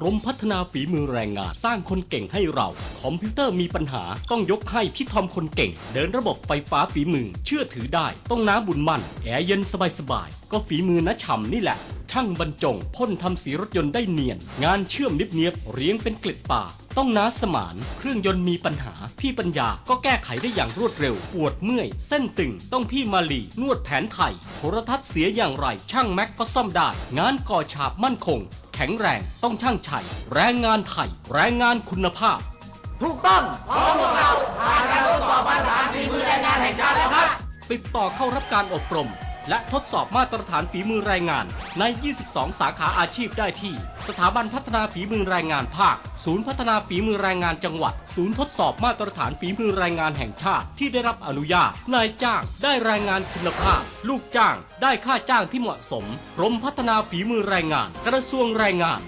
กรมพัฒนาฝีมือแรงงานสร้างคนเก่งให้เรา คอมพิวเตอร์มีปัญหาต้องยกให้พี่ทอมคนเก่ง เดินระบบไฟฟ้าฝีมือ เชื่อถือได้ ต้องน้ำบุญมั่น แอร์เย็นสบายๆ ก็ฝีมือนะฉ่ำนี่แหละ ช่างบรรจงพ่นทำสีรถยนต์ได้เนียน งานเชื่อมเนียบเรียงเป็นเกล็ดป่า ต้องน้าสมาน เครื่องยนต์มีปัญหา พี่ปัญญาก็แก้ไขได้อย่างรวดเร็ว ปวดเมื่อย เส้นตึง ต้องพี่มาลี นวดแผนไทย โทรทัศน์เสียอย่างไร ช่างแม็กก็ซ่อมได้ งานก่อฉาบมั่นคง แข็งแรง ต้องช่างชัย แรงงานไทย แรงงานคุณภาพ ถูกต้องเพราะพวกเราผ่านการทดสอบมาตรฐานฝีมือแรงงานแห่งชาติแล้วครับ ติดต่อเข้ารับการอบรม และทดสอบมาตรฐานฝีมือแรงงาน ใน 22 สาขาอาชีพได้ที่ สถาบันพัฒนาฝีมือแรงงานภาค ศูนย์พัฒนาฝีมือแรงงานจังหวัด ศูนย์ทดสอบมาตรฐานฝีมือแรงงานแห่งชาติ ที่ได้รับอนุญาต นายจ้าง ได้แรงงานคุณภาพ ลูกจ้าง ได้ค่าจ้างที่เหมาะสม กรมพัฒนาฝีมือแรงงาน กระทรวงแรงงาน